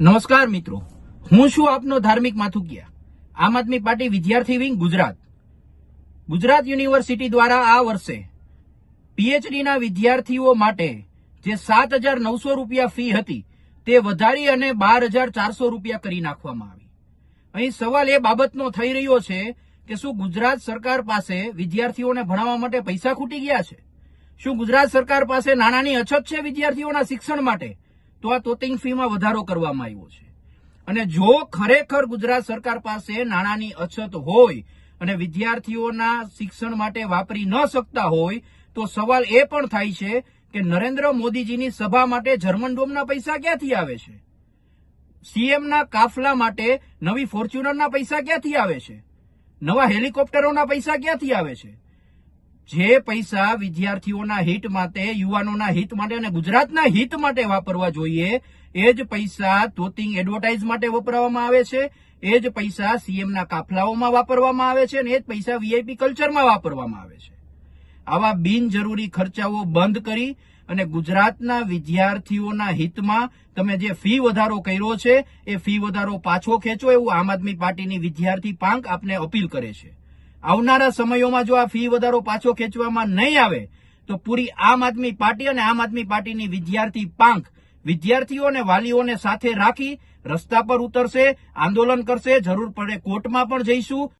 નમસ્કાર મિત્રો. હું છું આપનો ધાર્મિક માથુકિયા. આમ આદમી પાર્ટી વિદ્યાર્થી વિંગ ગુજરાત. ગુજરાત યુનિવર્સિટી દ્વારા આ વર્ષે પીએચડીના વિદ્યાર્થીઓ માટે જે સાત હજાર નવસો રૂપિયા ફી હતી, તે વધારી અને બાર હજાર ચારસો રૂપિયા કરી નાખવામાં આવી. અહીં સવાલ એ બાબતનો થઈ રહ્યો છે કે શું ગુજરાત સરકાર પાસે વિદ્યાર્થીઓને ભણાવવા માટે પૈસા ખૂટી ગયા છે? શું ગુજરાત સરકાર પાસે નાણાંની અછત છે વિદ્યાર્થીઓના શિક્ષણ માટે? તો આ તોતિંગ ફીમાં વધારો કરવામાં આવ્યો છે. અને જો ખરેખર ગુજરાત સરકાર પાસે નાણાંની અછત હોય અને વિદ્યાર્થીઓના શિક્ષણ માટે વાપરી ન શકતા હોય, તો સવાલ એ પણ થાય છે કે નરેન્દ્ર મોદીજીની સભા માટે જર્મન ડોમના પૈસા ક્યાંથી આવે છે? સીએમના કાફલા માટે નવી ફોર્ચ્યુનરના પૈસા ક્યાંથી આવે છે? નવા હેલિકોપ્ટરોના પૈસા ક્યાંથી આવે છે? જે પૈસા વિદ્યાર્થીઓના હિત માટે, યુવાનોના હિત માટે અને ગુજરાતના હિત માટે વાપરવા જોઈએ, એ જ પૈસા તોતિંગ એડવર્ટાઇઝ માટે વપરાવામાં આવે છે, એ જ પૈસા સીએમના કાફલાઓમાં વાપરવામાં આવે છે અને એ જ પૈસા વીઆઈપી કલ્ચરમાં વાપરવામાં આવે છે. આવા બિનજરૂરી ખર્ચાઓ બંધ કરી અને ગુજરાતના વિદ્યાર્થીઓના હિતમાં તમે જે ફી વધારો કર્યો છે, એ ફી વધારો પાછો ખેંચો એવું આમ આદમી પાર્ટીની વિદ્યાર્થી પાંખ આપને અપીલ કરે છે. આવનારા સમયોમાં જો આ ફી વધારો પાછો ખેંચવામાં નહીં આવે, તો પૂરી આમ આદમી પાર્ટી અને આમ આદમી પાર્ટીની વિદ્યાર્થી પાંખ વિદ્યાર્થીઓ અને વાલીઓને સાથે રાખી રસ્તા પર ઉતરશે, આંદોલન કરશે, જરૂર પડે કોર્ટમાં પણ જઈશું.